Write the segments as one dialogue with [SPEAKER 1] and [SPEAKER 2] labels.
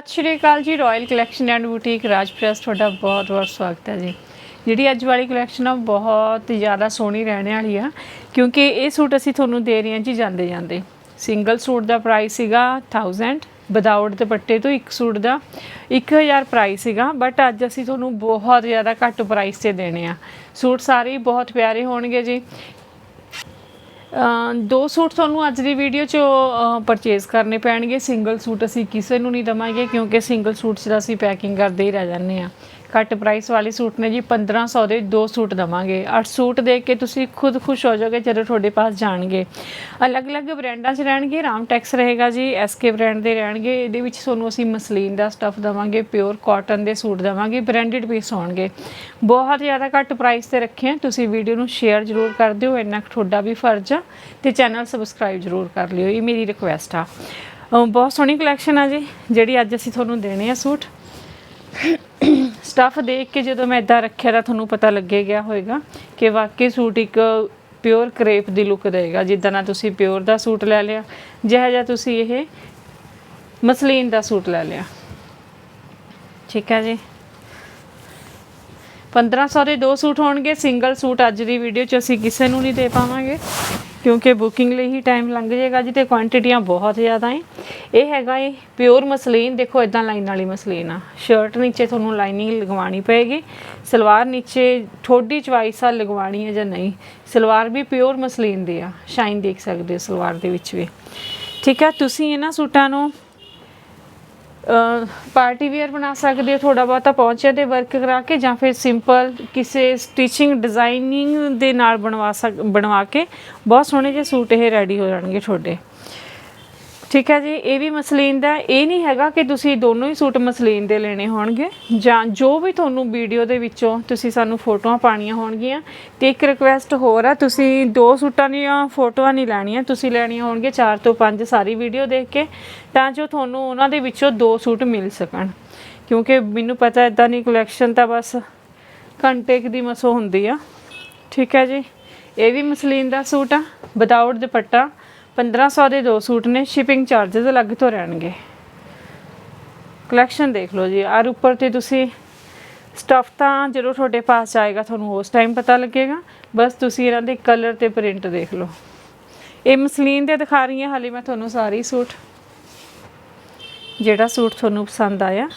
[SPEAKER 1] ਸਤਿ ਸ਼੍ਰੀ ਅਕਾਲ ਜੀ ਰਾਇਲ ਕਲੈਕਸ਼ਨ ਐਂਡ ਬੁਟੀਕ ਰਾਜ ਪ੍ਰੈਸ ਤੁਹਾਡਾ ਬਹੁਤ ਬਹੁਤ ਸਵਾਗਤ ਹੈ ਜੀ। ਜਿਹੜੀ ਅੱਜ ਵਾਲੀ ਕਲੈਕਸ਼ਨ ਆ ਬਹੁਤ ਜ਼ਿਆਦਾ ਸੋਹਣੀ ਰਹਿਣ ਵਾਲੀ ਆ, ਕਿਉਂਕਿ ਇਹ ਸੂਟ ਅਸੀਂ ਤੁਹਾਨੂੰ ਦੇ ਰਹੇ ਹਾਂ ਜੀ ਜਾਂਦੇ ਜਾਂਦੇ। ਸਿੰਗਲ ਸੂਟ ਦਾ ਪ੍ਰਾਈਸ ਸੀਗਾ 1000 ਵਿਦਆਊਟ ਦੁਪੱਟੇ ਤੋਂ ਇੱਕ ਸੂਟ ਦਾ 1000 ਪ੍ਰਾਈਸ ਸੀਗਾ ਬਟ ਅੱਜ ਅਸੀਂ ਤੁਹਾਨੂੰ ਬਹੁਤ ਜ਼ਿਆਦਾ ਘੱਟ ਪ੍ਰਾਈਸ ਤੇ ਦੇਣੇ ਆ। ਸੂਟ ਸਾਰੇ ਹੀ ਬਹੁਤ ਪਿਆਰੇ ਹੋਣਗੇ ਜੀ। ਦੋ ਸੂਟ ਤੁਹਾਨੂੰ ਅੱਜ ਦੀ ਵੀਡੀਓ 'ਚ ਪਰਚੇਜ਼ ਕਰਨੇ ਪੈਣਗੇ। ਸਿੰਗਲ ਸੂਟ ਅਸੀਂ ਕਿਸੇ ਨੂੰ ਨਹੀਂ ਦਵਾਂਗੇ, ਕਿਉਂਕਿ ਸਿੰਗਲ ਸੂਟ 'ਚ ਤਾਂ ਅਸੀਂ ਪੈਕਿੰਗ ਕਰਦੇ ਹੀ ਰਹਿ ਜਾਂਦੇ ਆ ਘੱਟ ਪ੍ਰਾਈਸ ਵਾਲੇ ਸੂਟ ਨੇ ਜੀ 1500 ਦੇ ਦੋ ਸੂਟ ਦਵਾਂਗੇ। 8 ਸੂਟ ਦੇ ਕੇ ਤੁਸੀਂ ਖੁਦ ਖੁਸ਼ ਹੋ ਜਾਓਗੇ ਜਦੋਂ ਤੁਹਾਡੇ ਪਾਸ ਜਾਣਗੇ। ਅਲੱਗ-ਅਲੱਗ ਬ੍ਰਾਂਡਾਂ 'ਚ ਰਹਿਣਗੇ, ਰਾਮ ਟੈਕਸ ਰਹੇਗਾ ਜੀ ਐਸਕੇ ਬ੍ਰਾਂਡ ਦੇ ਰਹਿਣਗੇ। ਇਹਦੇ ਵਿੱਚ ਤੁਹਾਨੂੰ ਅਸੀਂ ਮਸਲੀਨ ਦਾ ਸਟਫ ਦਵਾਂਗੇ ਪਿਓਰ ਕਾਟਨ ਦੇ ਸੂਟ ਦਵਾਂਗੇ ਬ੍ਰਾਂਡਡ ਪੀਸ ਹੋਣਗੇ। ਬਹੁਤ ਜ਼ਿਆਦਾ ਘੱਟ ਪ੍ਰਾਈਸ ਤੇ ਰੱਖੇ ਆ। ਤੁਸੀਂ ਵੀਡੀਓ ਨੂੰ ਸ਼ੇਅਰ ਜ਼ਰੂਰ ਕਰ ਦਿਓ, ਇੰਨਾ ਕੁ ਤੁਹਾਡਾ ਵੀ ਫਰਜ਼ ਆ। ਤੇ ਚੈਨਲ ਸਬਸਕ੍ਰਾਈਬ ਜ਼ਰੂਰ ਕਰ ਲਿਓ, ਇਹ ਮੇਰੀ ਰਿਕੁਐਸਟ ਆ। ਬਹੁਤ ਸੋਹਣੀ ਕਲੈਕਸ਼ਨ ਆ ਜੀ, ਜਿਹੜੀ ਅੱਜ ਅਸੀਂ ਤੁਹਾਨੂੰ ਦੇਣੇ ਆ ਸੂਟ। ਸਟਫ ਦੇਖ ਕੇ ਜਦੋਂ ਮੈਂ ਇਦਾਂ ਰੱਖਿਆ ਤਾਂ ਤੁਹਾਨੂੰ ਪਤਾ ਲੱਗੇ ਗਿਆ ਹੋਵੇਗਾ ਕਿ ਵਾਕਈ ਸੂਟ ਇੱਕ ਪਿਓਰ ਕਰੇਪ ਦੀ ਲੁੱਕ ਦੇਗਾ, ਜਿੱਦਾਂ ਨਾ ਤੁਸੀਂ ਪਿਓਰ ਦਾ ਸੂਟ ਲੈ ਲਿਆ, ਜਿਹੋ ਜਿਹਾ ਤੁਸੀਂ ਇਹ ਮਸਲੀਨ ਦਾ ਸੂਟ ਲੈ ਲਿਆ। ਠੀਕ ਹੈ ਜੀ। 1500 ਦੇ ਦੋ ਸੂਟ ਹੋਣਗੇ ਸਿੰਗਲ ਸੂਟ ਅੱਜ ਦੀ ਵੀਡੀਓ 'ਚ ਅਸੀਂ ਕਿਸੇ ਨੂੰ ਨਹੀਂ ਦੇ ਪਾਵਾਂਗੇ। ਕਿਉਂਕਿ ਬੁਕਿੰਗ ਲਈ ਹੀ ਟਾਈਮ ਲੰਘ ਜਾਏਗਾ ਜੀ ਤੇ ਕੁਆਂਟੀਟੀਆਂ ਬਹੁਤ ਜ਼ਿਆਦਾ ਹੈ। ਇਹ ਹੈਗਾ ਇਹ ਪਿਓਰ ਮਸਲੀਨ, ਦੇਖੋ ਇਦਾਂ ਲਾਈਨ ਵਾਲੀ ਮਸਲੀਨ ਆ। ਸ਼ਰਟ ਨੀਚੇ ਤੁਹਾਨੂੰ ਲਾਈਨਿੰਗ ਲਗਵਾਉਣੀ ਪਏਗੀ, ਸਲਵਾਰ ਨੀਚੇ ਥੋੜੀ ਚਵਾਈਸ ਆ ਲਗਵਾਉਣੀ ਹੈ ਜਾਂ ਨਹੀਂ। ਸਲਵਾਰ ਵੀ ਪਿਓਰ ਮਸਲੀਨ ਦੀ ਆ ਸ਼ਾਈਨ ਦੇਖ ਸਕਦੇ ਹੋ ਸਲਵਾਰ ਦੇ ਵਿੱਚ ਵੀ। ਠੀਕ ਆ ਤੁਸੀਂ ਇਹਨਾਂ ਸੂਟਾਂ ਨੂੰ ਪਾਰਟੀ ਵੇਅਰ ਬਣਾ ਸਕਦੇ ਹੋ ਥੋੜਾ ਬਹੁਤਾ ਪਹੁੰਚਿਆ ਤੇ ਵਰਕ ਕਰਾ ਕੇ ਜਾਂ ਫਿਰ ਸਿੰਪਲ ਕਿਸੇ ਸਟਿਚਿੰਗ ਡਿਜ਼ਾਈਨਿੰਗ ਦੇ ਨਾਲ ਬਣਵਾ ਸਕ, ਬਣਵਾ ਕੇ ਬਹੁਤ ਸੋਹਣੇ ਜਿਹੇ ਸੂਟ ਇਹ ਰੈਡੀ ਹੋ ਜਾਣਗੇ ਤੁਹਾਡੇ। ਠੀਕ ਹੈ ਜੀ, ਇਹ ਵੀ ਮਸਲੀਨ ਦਾ, ਇਹ ਨਹੀਂ ਹੈਗਾ ਕਿ ਤੁਸੀਂ ਦੋਨੋਂ ਹੀ ਸੂਟ ਮਸਲੀਨ ਦੇ ਲੈਣੇ ਹੋਣਗੇ ਜਾਂ ਜੋ ਵੀ ਤੁਹਾਨੂੰ ਵੀਡੀਓ ਦੇ ਵਿੱਚੋਂ ਤੁਸੀਂ ਸਾਨੂੰ ਫੋਟੋਆਂ ਪਾਣੀਆਂ ਹੋਣਗੀਆਂ। ਤੇ ਇੱਕ ਰਿਕੁਐਸਟ ਹੋਰ ਆ, ਤੁਸੀਂ ਦੋ ਸੂਟਾਂ ਦੀਆਂ ਫੋਟੋਆਂ ਨਹੀਂ ਲੈਣੀਆਂ, ਤੁਸੀਂ ਲੈਣੀਆਂ ਹੋਣਗੇ 4 ਤੋਂ 5 ਸਾਰੀ ਵੀਡੀਓ ਦੇਖ ਕੇ, ਤਾਂ ਜੋ ਤੁਹਾਨੂੰ ਉਹਨਾਂ ਦੇ ਵਿੱਚੋਂ ਦੋ ਸੂਟ ਮਿਲ ਸਕਣ। ਕਿਉਂਕਿ ਮੈਨੂੰ ਪਤਾ ਇਦਾਂ ਦੀ ਕਲੈਕਸ਼ਨ ਤਾਂ ਬਸ ਘੰਟੇ ਕੁ ਦੀ ਮਸੋ ਹੁੰਦੀ ਆ। ਠੀਕ ਹੈ ਜੀ, ਇਹ ਵੀ ਮਸਲੀਨ ਦਾ ਸੂਟ ਆ ਵਿਦਆਊਟ ਦੁਪੱਟਾ। 1500 ਦੇ ਦੋ ਸੂਟ ਨੇ ਸ਼ਿਪਿੰਗ ਚਾਰजेस ਅਲੱਗ ਤੋਂ ਰਹਿਣਗੇ। ਕਲੈਕਸ਼ਨ ਦੇਖ ਲਓ ਜੀ ਆਰ ਉੱਪਰ ਤੇ ਤੁਸੀਂ ਸਟਫ ਤਾਂ ਜਦੋਂ ਤੁਹਾਡੇ ਪਾਸ ਆਏਗਾ ਤੁਹਾਨੂੰ ਉਸ ਟਾਈਮ ਪਤਾ ਲੱਗੇਗਾ। ਬਸ ਤੁਸੀਂ ਇਹਨਾਂ ਦੇ ਕਲਰ ਤੇ ਪ੍ਰਿੰਟ ਦੇਖ ਲਓ। ਇਹ ਮਸਲੀਨ ਦੇ ਦਿਖਾ ਰਹੀ ਹਾਂ, ਹਾਲੇ ਮੈਂ ਤੁਹਾਨੂੰ ਸਾਰੀ ਸੂਟ। ਜਿਹੜਾ ਸੂਟ ਤੁਹਾਨੂੰ ਪਸੰਦ ਆਇਆ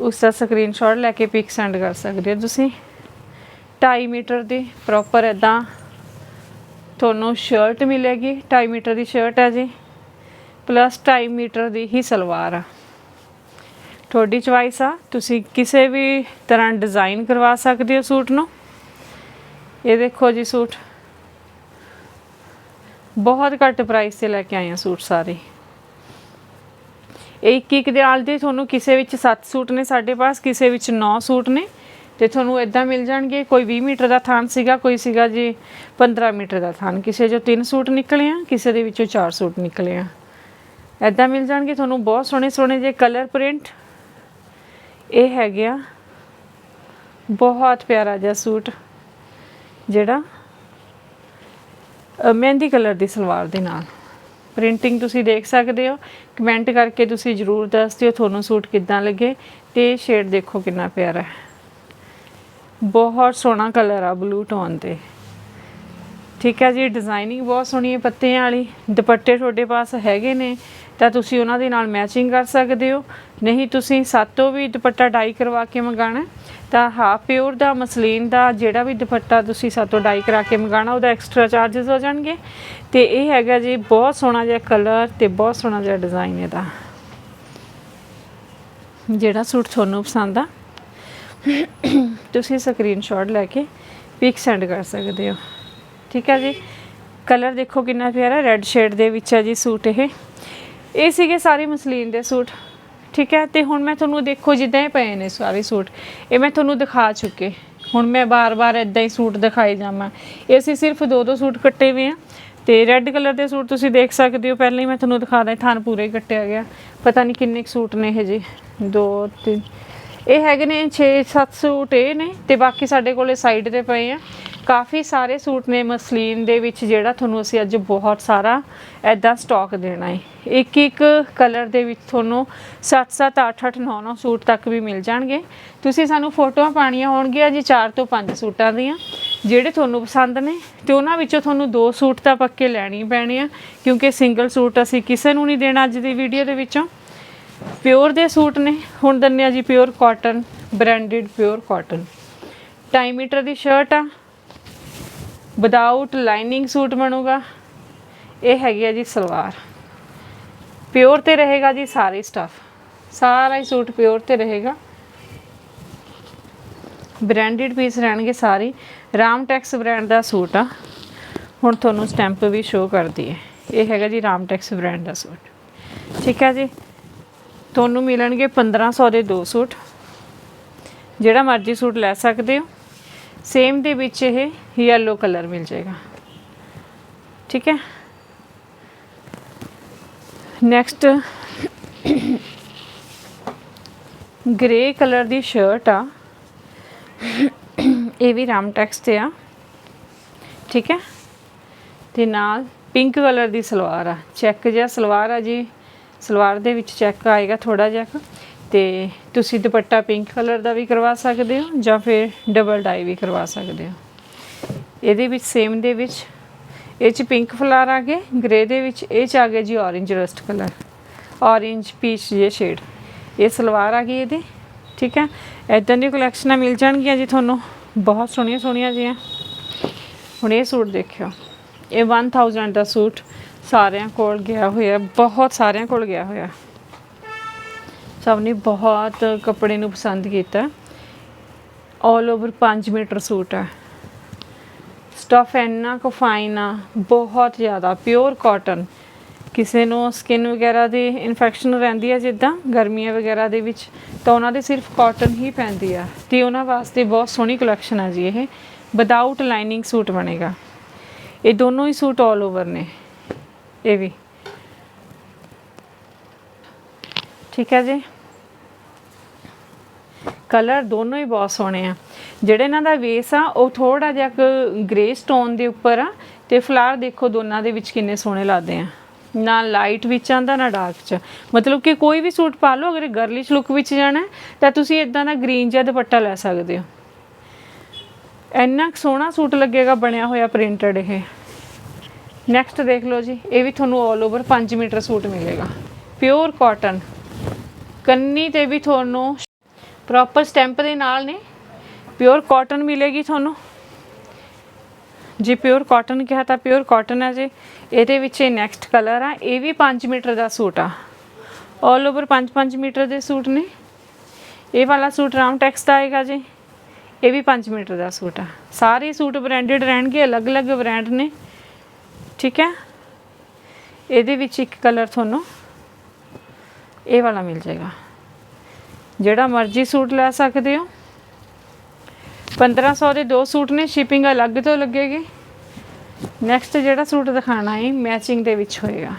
[SPEAKER 1] ਉਸ ਦਾ ਸਕਰੀਨਸ਼ਾਟ ਲੈ ਕੇ ਪਿਕ ਸੈਂਡ ਕਰ ਸਕਦੇ ਹੋ ਤੁਸੀਂ। 2.5 ਮੀਟਰ ਦੀ ਪ੍ਰੋਪਰ ਇਦਾਂ ਤੁਹਾਨੂੰ ਸ਼ਰਟ ਮਿਲੇਗੀ 2.5 ਮੀਟਰ ਦੀ ਸ਼ਰਟ ਹੈ ਜੀ ਪਲੱਸ 2.5 ਮੀਟਰ ਦੀ ਹੀ ਸਲਵਾਰ ਆ। ਤੁਹਾਡੀ ਚੁਆਇਸ ਆ, ਤੁਸੀਂ ਕਿਸੇ ਵੀ ਤਰ੍ਹਾਂ ਡਿਜ਼ਾਈਨ ਕਰਵਾ ਸਕਦੇ ਹੋ ਸੂਟ ਨੂੰ। ਇਹ ਦੇਖੋ ਜੀ ਸੂਟ। ਬਹੁਤ ਘੱਟ ਪ੍ਰਾਈਸ ਤੇ ਲੈ ਕੇ ਆਏ ਆ ਸੂਟ ਸਾਰੇ। ਇੱਕ ਇੱਕ ਦੇ ਨਾਲ ਦੇ ਤੁਹਾਨੂੰ ਕਿਸੇ ਵਿੱਚ 7 ਸੂਟ ਨੇ, ਸਾਡੇ ਪਾਸ ਕਿਸੇ ਵਿੱਚ 9 ਸੂਟ ਨੇ। ਤੇ ਤੁਹਾਨੂੰ ਇਦਾਂ ਮਿਲ ਜਾਣਗੇ, ਕੋਈ 20 ਮੀਟਰ ਦਾ ਥਾਨ ਸੀਗਾ, ਕੋਈ ਸੀਗਾ ਜੀ 15 ਮੀਟਰ ਦਾ ਥਾਨ। ਕਿਸੇ ਚੋਂ 3 ਸੂਟ ਨਿਕਲੇ ਆ, ਕਿਸੇ ਦੇ ਵਿੱਚੋਂ 4 ਸੂਟ ਨਿਕਲੇ ਆ। ਇਦਾਂ ਮਿਲ ਜਾਣਗੇ, ਤੁਹਾਨੂੰ ਬਹੁਤ ਸੋਹਣੇ ਸੋਹਣੇ ਜੇ ਕਲਰ ਪ੍ਰਿੰਟ ਇਹ ਹੈਗੇ ਆ, ਬਹੁਤ ਪਿਆਰਾ ਜਿਹਾ ਸੂਟ, ਜਿਹੜਾ ਮਹਿੰਦੀ ਕਲਰ ਦੀ ਸਲਵਾਰ ਦੇ ਨਾਲ। ਪ੍ਰਿੰਟਿੰਗ ਤੁਸੀਂ ਦੇਖ ਸਕਦੇ ਹੋ ਕਮੈਂਟ ਕਰਕੇ ਤੁਸੀਂ ਜਰੂਰ ਦੱਸ ਦਿਓ ਤੁਹਾਨੂੰ ਸੂਟ ਕਿੱਦਾਂ ਲੱਗੇ, ਤੇ ਸ਼ੇਡ ਦੇਖੋ ਕਿੰਨਾ ਪਿਆਰਾ ਹੈ। ਬਹੁਤ ਸੋਹਣਾ ਕਲਰ ਆ ਬਲੂ ਟੋਨ ਤੇ। ਠੀਕ ਹੈ ਜੀ ਡਿਜ਼ਾਈਨਿੰਗ ਬਹੁਤ ਸੋਹਣੀ ਹੈ ਪੱਤਿਆਂ ਵਾਲੀ। ਦੁਪੱਟੇ ਤੁਹਾਡੇ ਪਾਸ ਹੈਗੇ ਨੇ, ਤਾਂ ਤੁਸੀਂ ਉਹਨਾਂ ਦੇ ਨਾਲ ਮੈਚਿੰਗ ਕਰ ਸਕਦੇ ਹੋ। ਨਹੀਂ, ਤੁਸੀਂ ਸਾਤੋਂ ਵੀ ਦੁਪੱਟਾ ਡਾਈ ਕਰਵਾ ਕੇ ਮੰਗਾਣਾ ਤਾਂ ਹਾਫ ਪਿਓਰ ਦਾ, ਮਸਲੀਨ ਦਾ, ਜਿਹੜਾ ਵੀ ਦੁਪੱਟਾ ਤੁਸੀਂ ਸਾਤੋਂ ਡਾਈ ਕਰਾ ਕੇ ਮੰਗਾਣਾ, ਉਹਦਾ ਐਕਸਟਰਾ ਚਾਰजेस ਹੋ ਜਾਣਗੇ। ਤੇ ਇਹ ਹੈਗਾ ਜੀ, ਬਹੁਤ ਸੋਹਣਾ ਜਿਹਾ ਕਲਰ ਤੇ ਬਹੁਤ ਸੋਹਣਾ ਜਿਹਾ ਡਿਜ਼ਾਈਨ ਇਹਦਾ। ਜਿਹੜਾ ਸੂਟ ਤੁਹਾਨੂੰ ਪਸੰਦ ਆ। ਤੁਸੀਂ ਸਕਰੀਨਸ਼ਾਟ ਲੈ ਕੇ ਪਿਕ ਸੈਂਡ ਕਰ ਸਕਦੇ ਹੋ। ਠੀਕ ਹੈ ਜੀ? ਕਲਰ ਦੇਖੋ ਕਿੰਨਾ ਪਿਆਰਾ ਰੈੱਡ ਸ਼ੇਡ ਦੇ ਵਿੱਚ ਹੈ ਜੀ ਸੂਟ ਇਹ। ਇਹ ਸੀਗੇ ਸਾਰੇ ਮਸਲੀਨ ਦੇ ਸੂਟ। ਠੀਕ ਹੈ ਤੇ ਹੁਣ ਮੈਂ ਤੁਹਾਨੂੰ ਦੇਖੋ ਜਿੱਦਾਂ ਇਹ ਪਏ ਨੇ ਸਾਰੇ ਸੂਟ, ਇਹ ਮੈਂ ਤੁਹਾਨੂੰ ਦਿਖਾ ਚੁੱਕੇ। ਹੁਣ ਮੈਂ ਬਾਰ-ਬਾਰ ਇਦਾਂ ਹੀ ਸੂਟ ਦਿਖਾਈ ਜਾਵਾਂ। ਇਹ ਅਸੀਂ ਸਿਰਫ ਦੋ ਦੋ ਸੂਟ ਕੱਟੇ ਹੋਏ ਆ। ਤੇ ਰੈੱਡ ਕਲਰ ਦੇ ਸੂਟ ਤੁਸੀਂ ਦੇਖ ਸਕਦੇ ਹੋ। ਪਹਿਲਾਂ ਹੀ ਮੈਂ ਤੁਹਾਨੂੰ ਦਿਖਾ ਦਾਂ ਥਾਨ ਪੂਰੇ ਹੀ ਕੱਟਿਆ ਗਿਆ। ਪਤਾ ਨਹੀਂ ਕਿੰਨੇ ਕੁ ਸੂਟ ਨੇ ਇਹ ਜੀ। 2 3 ਇਹ ਹੈਗੇ ਨੇ 6-7 ਸੂਟ ਇਹ ਨੇ ਤੇ ਬਾਕੀ ਸਾਡੇ ਕੋਲੇ ਸਾਈਡ ਤੇ ਪਏ ਆ। ਕਾਫੀ ਸਾਰੇ ਸੂਟ ਨੇ ਮਸਲੀਨ ਦੇ ਵਿੱਚ ਜਿਹੜਾ ਤੁਹਾਨੂੰ ਅਸੀਂ ਅੱਜ ਬਹੁਤ ਸਾਰਾ ਐਦਾਂ ਸਟਾਕ ਦੇਣਾ ਹੈ ਇੱਕ ਇੱਕ ਕਲਰ ਦੇ ਵਿੱਚ ਤੁਹਾਨੂੰ 7-7 8-8 9-9 ਸੂਟ ਤੱਕ ਵੀ ਮਿਲ ਜਾਣਗੇ। ਤੁਸੀਂ ਸਾਨੂੰ ਫੋਟੋਆਂ ਪਾਣੀਆਂ ਹੋਣਗੀਆਂ ਜੀ 4 ਤੋਂ 5 ਸੂਟਾਂ ਦੀਆਂ, ਜਿਹੜੇ ਤੁਹਾਨੂੰ ਪਸੰਦ ਨੇ ਤੇ ਉਹਨਾਂ ਵਿੱਚੋਂ ਤੁਹਾਨੂੰ ਦੋ ਸੂਟ ਤਾਂ ਪੱਕੇ ਲੈਣੇ ਪੈਣੇ ਆ, ਕਿਉਂਕਿ ਸਿੰਗਲ ਸੂਟ ਅਸੀਂ ਕਿਸੇ ਨੂੰ ਨਹੀਂ ਦੇਣਾ ਅੱਜ ਦੀ ਵੀਡੀਓ ਦੇ ਵਿੱਚੋਂ। ਪਿਓਰ ਦੇ ਸੂਟ ਨੇ। ਹੁਣ ਦੰਨਿਆ ਜੀ pure cotton branded pure cotton 2 ਮੀਟਰ ਦੀ ਸ਼ਰਟ ਆ। ਵਿਦਆਊਟ ਲਾਈਨਿੰਗ ਸੂਟ ਬਣੂਗਾ। ਇਹ ਹੈਗੀ ਆ ਜੀ ਸਲਵਾਰ। ਪਿਓਰ ਤੇ ਰਹੇਗਾ ਜੀ ਸਾਰੇ ਸਟਫ ਸਾਰਾ ਹੀ ਸੂਟ ਪਿਓਰ ਤੇ ਰਹੇਗਾ। ਬ੍ਰਾਂਡਡ ਪੀਸ ਰਹਿਣਗੇ ਸਾਰੇ ਰਾਮ ਟੈਕਸ ਬ੍ਰਾਂਡ ਦਾ ਸੂਟ ਆ। ਹੁਣ ਤੁਹਾਨੂੰ ਸਟੈਂਪ ਵੀ ਸ਼ੋ ਕਰਦੀ ਹੈ। ਇਹ ਹੈਗਾ ਜੀ ਰਾਮ ਟੈਕਸ ਬ੍ਰਾਂਡ ਦਾ ਸੂਟ। ਠੀਕ ਹੈ ਜੀ। ਤੁਹਾਨੂੰ ਮਿਲਣਗੇ 1500 ਦੇ ਦੋ ਸੂਟ। ਜਿਹੜਾ ਮਰਜ਼ੀ ਸੂਟ ਲੈ ਸਕਦੇ ਹੋ। ਸੇਮ ਦੇ ਵਿੱਚ ਇਹ ਯੈਲੋ ਕਲਰ ਮਿਲ ਜਾਏਗਾ। ਠੀਕ ਹੈ। ਨੈਕਸਟ ਗ੍ਰੇ ਕਲਰ ਦੀ ਸ਼ਰਟ ਆ। ਇਹ ਵੀ ਰਾਮ ਟੈਕਸ ਤੇ ਆ। ਠੀਕ ਹੈ। ਤੇ ਨਾਲ ਪਿੰਕ ਕਲਰ ਦੀ ਸਲਵਾਰ ਆ। ਚੈੱਕ ਜਿਹਾ ਸਲਵਾਰ ਆ ਜੀ। ਸਲਵਾਰ ਦੇ ਵਿੱਚ ਚੈੱਕ ਆਏਗਾ ਥੋੜਾ ਜਿਹਾ ਕੁ। ਤੇ ਤੁਸੀਂ ਦੁਪੱਟਾ ਪਿੰਕ ਕਲਰ ਦਾ ਵੀ ਕਰਵਾ ਸਕਦੇ ਹੋ ਜਾਂ ਫਿਰ ਡਬਲ ਡਾਈ ਵੀ ਕਰਵਾ ਸਕਦੇ ਹੋ। ਇਹਦੇ ਵਿੱਚ ਸੇਮ ਦੇ ਵਿੱਚ, ਇਹ ਚ ਪਿੰਕ ਫਲਾਰ ਆ ਗਏ ਗ੍ਰੇ ਦੇ ਵਿੱਚ ਇਹ ਚ ਆ ਗਿਆ ਜੀ orange rust colour orange peach ਜੇ ਸ਼ੇਡ ਇਹ ਸਲਵਾਰ ਆ ਗਈ ਇਹਦੀ, ਠੀਕ ਹੈ? ਇਦਾਂ ਦੀ ਕਲੈਕਸ਼ਨਾਂ ਮਿਲ ਜਾਣਗੀਆਂ ਜੀ ਤੁਹਾਨੂੰ, ਬਹੁਤ ਸੋਹਣੀਆਂ ਸੋਹਣੀਆਂ ਜੀਆਂ ਹੁਣ ਇਹ ਸੂਟ ਦੇਖਿਓ, ਇਹ 1000 ਦਾ ਸੂਟ ਸਾਰਿਆਂ ਕੋਲ ਗਿਆ ਹੋਇਆ, ਬਹੁਤ ਸਾਰਿਆਂ ਕੋਲ ਗਿਆ ਹੋਇਆ। ਸਭ ਨੇ ਬਹੁਤ ਕੱਪੜੇ ਨੂੰ ਪਸੰਦ ਕੀਤਾ। ਆਲ ਓਵਰ 5 ਮੀਟਰ ਸੂਟ ਹੈ। ਸਟਫ ਇੰਨਾ ਕੁ ਫਾਈਨ ਆ, ਬਹੁਤ ਜ਼ਿਆਦਾ ਪਿਓਰ ਕਾਟਨ ਕਿਸੇ ਨੂੰ ਸਕਿਨ ਵਗੈਰਾ ਦੀ ਇਨਫੈਕਸ਼ਨ ਰਹਿੰਦੀ ਹੈ ਜਿੱਦਾਂ, ਗਰਮੀਆਂ ਵਗੈਰਾ ਦੇ ਵਿੱਚ, ਤਾਂ ਉਹਨਾਂ ਦੇ ਸਿਰਫ ਕਾਟਨ ਹੀ ਪੈਂਦੀ ਆ। ਤੇ ਉਹਨਾਂ ਵਾਸਤੇ ਬਹੁਤ ਸੋਹਣੀ ਕਲੈਕਸ਼ਨ ਆ ਜੀ ਇਹ। ਵਿਦਆਊਟ ਲਾਈਨਿੰਗ ਸੂਟ ਬਣੇਗਾ। ਇਹ ਦੋਨੋਂ ਹੀ ਸੂਟ ਆਲ ਓਵਰ ਨੇ। ਇਹ ਵੀ। ਠੀਕ ਹੈ ਜੀ। ਕਲਰ ਦੋਨੋਂ ਹੀ ਬਹੁਤ ਸੋਹਣੇ ਆ। ਜਿਹੜੇ ਇਹਨਾਂ ਦਾ ਵੇਸ ਆ, ਉਹ ਥੋੜਾ ਜਿਹਾ ਗ੍ਰੇ ਸਟੋਨ ਦੇ ਉੱਪਰ ਆ ਤੇ ਫਲਾਰ ਦੇਖੋ ਦੋਨਾਂ ਦੇ ਵਿੱਚ ਕਿੰਨੇ ਸੋਹਣੇ ਲੱਗਦੇ ਆ। ਨਾ ਲਾਈਟ ਵਿੱਚ ਆਂਦਾ ਨਾ ਡਾਰਕ ਚ। ਮਤਲਬ ਕਿ ਕੋਈ ਵੀ ਸੂਟ ਪਾ ਲਓ, ਅਗਰ ਗਰਲਿਸ਼ ਲੁੱਕ ਵਿੱਚ ਜਾਣਾ ਤਾਂ ਤੁਸੀਂ ਇਦਾਂ ਦਾ ਗ੍ਰੀਨ ਜਿਹਾ ਦੁਪੱਟਾ ਲੈ ਸਕਦੇ ਹੋ। ਇੰਨਾ ਕੁ ਸੋਹਣਾ ਸੂਟ ਲੱਗੇਗਾ ਬਣਿਆ ਹੋਇਆ ਪ੍ਰਿੰਟਡ ਇਹ। ਨੈਕਸਟ ਦੇਖ ਲਓ ਜੀ, ਇਹ ਵੀ ਤੁਹਾਨੂੰ 올 ਓਵਰ 5 ਮੀਟਰ ਸੂਟ ਮਿਲੇਗਾ। ਪਿਓਰ ਕਾਟਨ ਕੰਨੀ ਤੇ ਵੀ ਤੁਹਾਨੂੰ ਪ੍ਰੋਪਰ ਸਟੈਂਪ ਦੇ ਨਾਲ ਨੇ। ਪਿਓਰ ਕਾਟਨ ਮਿਲੇਗੀ ਤੁਹਾਨੂੰ। ਜੀ ਪਿਓਰ ਕਾਟਨ ਕਿਹਾ ਤਾਂ ਪਿਓਰ ਕਾਟਨ ਹੈ ਜੀ। ਇਹਦੇ ਵਿੱਚ ਇਹ ਨੈਕਸਟ ਕਲਰ ਆ, ਇਹ ਵੀ 5 ਮੀਟਰ ਦਾ ਸੂਟ ਆ। 올 ਓਵਰ 5-5 ਮੀਟਰ ਦੇ ਸੂਟ ਨੇ। ਇਹ ਵਾਲਾ ਸੂਟ ਰਾਮ ਟੈਕਸ ਦਾ ਆਏਗਾ ਜੀ। ਇਹ ਵੀ 5 ਮੀਟਰ ਦਾ ਸੂਟ ਆ। ਸਾਰੇ ਸੂਟ ਬ੍ਰਾਂਡਡ ਰਹਿਣਗੇ, ਅਲੱਗ-ਅਲੱਗ ਬ੍ਰਾਂਡ ਨੇ। ਠੀਕ ਹੈ? ਇਹਦੇ ਵਿੱਚ ਇੱਕ ਕਲਰ ਤੁਹਾਨੂੰ ਇਹ ਵਾਲਾ ਮਿਲ ਜਾਏਗਾ। ਜਿਹੜਾ ਮਰਜ਼ੀ ਸੂਟ ਲੈ ਸਕਦੇ ਹੋ। 1500 ਦੇ ਦੋ ਸੂਟ ਨੇ ਸ਼ਿਪਿੰਗ ਅਲੱਗ ਤੋਂ ਲੱਗੇਗੀ। ਨੈਕਸਟ ਜਿਹੜਾ ਸੂਟ ਦਿਖਾਣਾ ਹੈ ਮੈਚਿੰਗ ਦੇ ਵਿੱਚ ਹੋਏਗਾ।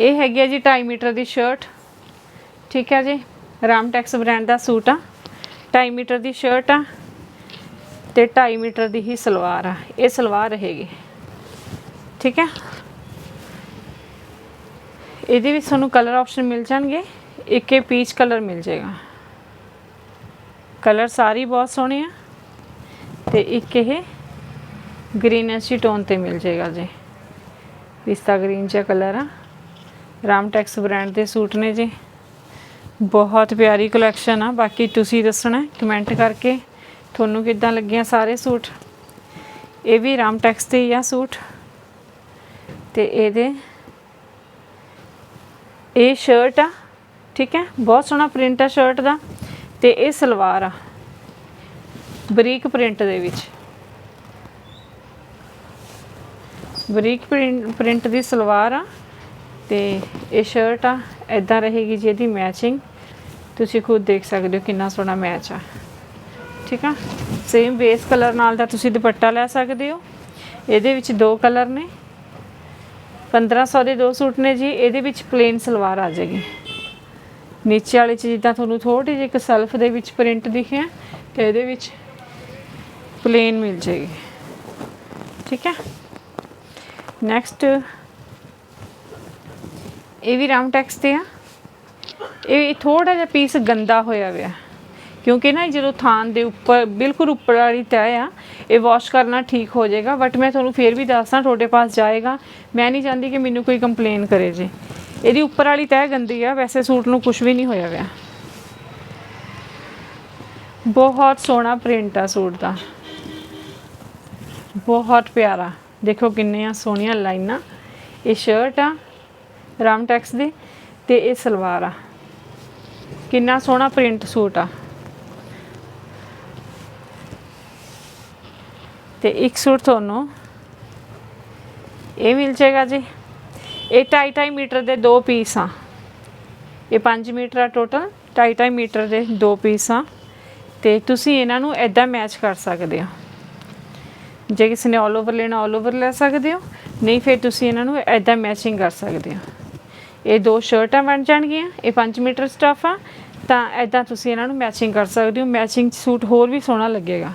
[SPEAKER 1] ਇਹ ਹੈਗੀ ਹੈ ਜੀ 2.5 ਮੀਟਰ ਦੀ ਸ਼ਰਟ ਠੀਕ ਹੈ ਜੀ? ਰਾਮਟੈਕਸ ਬ੍ਰਾਂਡ ਦਾ ਸੂਟ ਆ। 2.5 ਮੀਟਰ ਦੀ ਸ਼ਰਟ ਆ। ਤੇ 2.5 ਮੀਟਰ ਦੀ ਹੀ ਸਲਵਾਰ ਆ। ਇਹ ਸਲਵਾਰ ਰਹੇਗੀ। ਠੀਕ ਹੈ? ਇਹਦੇ ਵਿੱਚ ਤੁਹਾਨੂੰ ਕਲਰ ਆਪਸ਼ਨ ਮਿਲ ਜਾਣਗੇ। ਇੱਕ ਇਹ ਪੀਚ ਕਲਰ ਮਿਲ ਜਾਏਗਾ। ਕਲਰ ਸਾਰੀ ਬਹੁਤ ਸੋਹਣੇ ਆ। ਤੇ ਇੱਕ ਇਹ ਗ੍ਰੀਨਿਸ਼ ਟੋਨ ਤੇ ਮਿਲ ਜਾਏਗਾ ਜੀ। ਪਿਸਤਾ ਗ੍ਰੀਨ ਜਿਹਾ ਕਲਰ ਆ। ਰਾਮਟੈਕਸ ਬ੍ਰਾਂਡ ਦੇ ਸੂਟ ਨੇ ਜੀ। ਬਹੁਤ ਪਿਆਰੀ ਕਲੈਕਸ਼ਨ ਆ। ਬਾਕੀ ਤੁਸੀਂ ਦੱਸਣਾ ਕਮੈਂਟ ਕਰਕੇ। ਤੁਹਾਨੂੰ ਕਿੱਦਾਂ ਲੱਗੀਆਂ ਸਾਰੇ ਸੂਟ? ਇਹ ਵੀ ਰਾਮ ਟੈਕਸ ਤੇ ਹੀ ਆ ਸੂਟ। ਤੇ ਇਹਦੇ ਇਹ ਸ਼ਰਟ ਆ, ਠੀਕ ਹੈ? ਬਹੁਤ ਸੋਹਣਾ ਪ੍ਰਿੰਟ ਆ ਸ਼ਰਟ ਦਾ। ਤੇ ਇਹ ਸਲਵਾਰ ਆ, ਬਰੀਕ ਪ੍ਰਿੰਟ ਦੇ ਵਿੱਚ। ਬਰੀਕ ਪ੍ਰਿੰਟ ਦੀ ਸਲਵਾਰ ਆ ਤੇ ਇਹ ਸ਼ਰਟ ਆ ਇਦਾਂ ਰਹੇਗੀ ਜੀ ਇਹਦੀ ਮੈਚਿੰਗ ਤੁਸੀਂ ਖੁਦ ਦੇਖ ਸਕਦੇ ਹੋ ਕਿੰਨਾ ਸੋਹਣਾ ਮੈਚ ਆ। ਠੀਕ ਆ? ਸੇਮ ਬੇਸ ਕਲਰ ਨਾਲ ਦਾ ਤੁਸੀਂ ਦੁਪੱਟਾ ਲੈ ਸਕਦੇ ਹੋ। ਇਹਦੇ ਵਿੱਚ ਦੋ ਕਲਰ ਨੇ। 1500 ਦੇ ਦੋ ਸੂਟ ਨੇ ਜੀ। ਇਹਦੇ ਵਿੱਚ ਪਲੇਨ ਸਲਵਾਰ ਆ ਜਾਏਗੀ। ਨੀਚੇ ਵਾਲੇ ਚ ਜਿੱਦਾਂ ਤੁਹਾਨੂੰ ਥੋੜੀ ਜਿਹੀ ਇੱਕ ਸੈਲਫ ਦੇ ਵਿੱਚ ਪ੍ਰਿੰਟ ਦਿਖਿਆ ਤੇ ਇਹਦੇ ਵਿੱਚ ਪਲੇਨ ਮਿਲ ਜਾਏਗੀ। ਠੀਕ ਹੈ ਨੈਕਸਟ ਇਹ ਵੀ ਰਾਉਂਡ ਟੈਕਸ ਤੇ ਆ। ਇਹ ਥੋੜਾ ਜਿਹਾ ਪੀਸ ਗੰਦਾ ਹੋਇਆ ਹੋਇਆ। ਕਿਉਂਕਿ ਨਾ ਜਦੋਂ ਥਾਨ ਦੇ ਉੱਪਰ, ਬਿਲਕੁਲ ਉੱਪਰ ਵਾਲੀ ਤਹਿ ਆ, ਇਹ ਵਾਸ਼ ਕਰਨਾ ਠੀਕ ਹੋ ਜਾਏਗਾ ਬਟ ਮੈਂ ਤੁਹਾਨੂੰ ਫੇਰ ਵੀ ਦੱਸਦਾ, ਤੁਹਾਡੇ ਪਾਸ ਜਾਏਗਾ। ਮੈਂ ਨਹੀਂ ਚਾਹੁੰਦੀ ਕਿ ਮੈਨੂੰ ਕੋਈ ਕੰਪਲੇਨ ਕਰੇ ਜੀ। ਇਹਦੀ ਉੱਪਰ ਵਾਲੀ ਤਹਿ ਗੰਦੀ ਆ, ਵੈਸੇ ਸੂਟ ਨੂੰ ਕੁਝ ਵੀ ਨਹੀਂ ਹੋਇਆ ਹੋਇਆ। ਬਹੁਤ ਸੋਹਣਾ ਪ੍ਰਿੰਟ ਆ ਸੂਟ ਦਾ। ਬਹੁਤ ਪਿਆਰਾ। ਦੇਖੋ ਕਿੰਨੀਆਂ ਸੋਹਣੀਆਂ ਲਾਈਨਾਂ। ਇਹ ਸ਼ਰਟ ਆ ਰਾਮ ਟੈਕਸ ਦੀ, ਤੇ ਇਹ ਸਲਵਾਰ ਆ। ਕਿੰਨਾ ਸੋਹਣਾ ਪ੍ਰਿੰਟ ਸੂਟ ਆ। ਤੇ ਇੱਕ ਸੂਟ ਤੁਹਾਨੂੰ ਇਹ ਮਿਲ ਜਾਏਗਾ ਜੀ। ਇਹ 2.5 ਮੀਟਰ ਦੇ ਦੋ ਪੀਸ ਆ। ਇਹ 5 ਮੀਟਰ ਆ ਟੋਟਲ 2.5 ਮੀਟਰ ਦੇ ਦੋ ਪੀਸ ਆ। ਤੇ ਤੁਸੀਂ ਇਹਨਾਂ ਨੂੰ ਐਦਾਂ ਮੈਚ ਕਰ ਸਕਦੇ ਹੋ। ਜੇ ਕਿਸੇ ਨੇ ਆਲ ਓਵਰ ਲੈਣਾ ਆਲ ਓਵਰ ਲੈ ਸਕਦੇ ਹੋ। ਨਹੀਂ, ਫਿਰ ਤੁਸੀਂ ਇਹਨਾਂ ਨੂੰ ਐਦਾਂ ਮੈਚਿੰਗ ਕਰ ਸਕਦੇ ਹੋ। ਇਹ ਦੋ ਸ਼ਰਟਾਂ ਬਣ ਜਾਣਗੀਆਂ। ਇਹ 5 ਮੀਟਰ ਸਟਫ ਆ। ਤਾਂ ਐਦਾਂ ਤੁਸੀਂ ਇਹਨਾਂ ਨੂੰ ਮੈਚਿੰਗ ਕਰ ਸਕਦੇ ਹੋ। ਮੈਚਿੰਗ ਸੂਟ ਹੋਰ ਵੀ ਸੋਹਣਾ ਲੱਗੇਗਾ।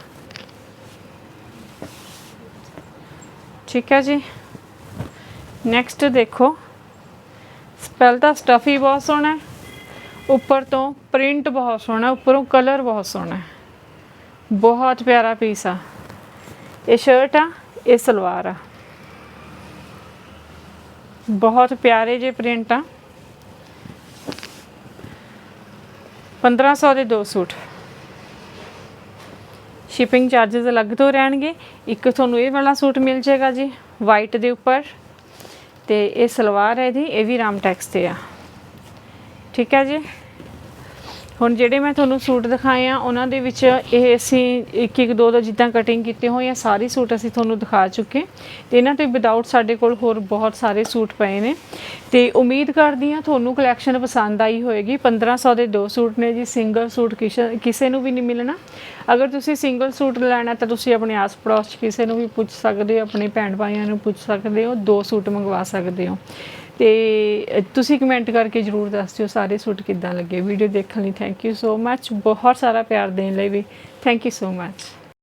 [SPEAKER 1] ਠੀਕ ਹੈ ਜੀ। ਨੈਕਸਟ ਦੇਖੋ। ਸਪੈਲ ਦਾ ਸਟਫ ਹੀ ਬਹੁਤ ਸੋਹਣਾ ਹੈ। ਉੱਪਰ ਤੋਂ ਪ੍ਰਿੰਟ ਬਹੁਤ ਸੋਹਣਾ ਉੱਪਰੋਂ ਕਲਰ ਬਹੁਤ ਸੋਹਣਾ ਹੈ। ਬਹੁਤ ਪਿਆਰਾ ਪੀਸ ਆ। ਇਹ ਸ਼ਰਟ ਆ, ਇਹ ਸਲਵਾਰ ਆ। ਬਹੁਤ ਪਿਆਰੇ ਜੇ ਪ੍ਰਿੰਟ ਆ। 1500 ਦੇ ਦੋ ਸੂਟ। ਸ਼ਿਪਿੰਗ ਚਾਰजेस ਅਲੱਗ ਤੋਂ ਰਹਿਣਗੇ। ਇੱਕ ਤੁਹਾਨੂੰ ਇਹ ਵਾਲਾ ਸੂਟ ਮਿਲ ਜਾਏਗਾ ਜੀ ਵਾਈਟ ਦੇ ਉੱਪਰ। ਤੇ ਇਹ ਸਲਵਾਰ ਹੈ ਇਹਦੀ, ਇਹ ਵੀ ਰਾਮ ਟੈਕਸ ਤੇ ਆ। ਠੀਕ ਹੈ ਜੀ? ਹੁਣ ਜਿਹੜੇ ਮੈਂ ਤੁਹਾਨੂੰ ਸੂਟ ਦਿਖਾਏ ਆ, ਉਹਨਾਂ ਦੇ ਵਿੱਚ ਇਹ ਅਸੀਂ ਇੱਕ ਇੱਕ ਦੋ ਦੋ ਜਿੱਦਾਂ ਕਟਿੰਗ ਕੀਤੇ ਹੋਏ ਆ, ਸਾਰੇ ਸੂਟ ਅਸੀਂ ਤੁਹਾਨੂੰ ਦਿਖਾ ਚੁੱਕੇ। ਤੇ ਇਹਨਾਂ ਤੇ ਵਿਦਆਊਟ ਸਾਡੇ ਕੋਲ ਹੋਰ ਬਹੁਤ ਸਾਰੇ ਸੂਟ ਪਏ ਨੇ। ਤੇ ਉਮੀਦ ਕਰਦੀ ਆ ਤੁਹਾਨੂੰ ਕਲੈਕਸ਼ਨ ਪਸੰਦ ਆਈ ਹੋਏਗੀ। 1500 ਦੇ ਦੋ ਸੂਟ ਨੇ ਜੀ ਸਿੰਗਲ ਸੂਟ ਕਿਸੇ ਕਿਸੇ ਨੂੰ ਵੀ ਨਹੀਂ ਮਿਲਣਾ। ਅਗਰ ਤੁਸੀਂ ਸਿੰਗਲ ਸੂਟ ਲੈਣਾ ਤਾਂ ਤੁਸੀਂ ਆਪਣੇ ਆਸ ਪੜੋਸ 'ਚ ਕਿਸੇ ਨੂੰ ਵੀ ਪੁੱਛ ਸਕਦੇ ਹੋ, ਆਪਣੇ ਭੈਣ ਭਾਈਆਂ ਨੂੰ ਪੁੱਛ ਸਕਦੇ ਹੋ, ਦੋ ਸੂਟ ਮੰਗਵਾ ਸਕਦੇ ਹੋ। ਤੇ ਤੁਸੀਂ ਕਮੈਂਟ ਕਰਕੇ ਜਰੂਰ ਦੱਸ ਦਿਓ ਸਾਰੇ ਸੂਟ ਕਿੱਦਾਂ ਲੱਗੇ। ਵੀਡੀਓ ਦੇਖਣ ਲਈ ਥੈਂਕ ਯੂ ਸੋ ਮੱਚ ਬਹੁਤ ਸਾਰਾ ਪਿਆਰ ਦੇਣ ਲਈ ਵੀ ਥੈਂਕ ਯੂ ਸੋ ਮੱਚ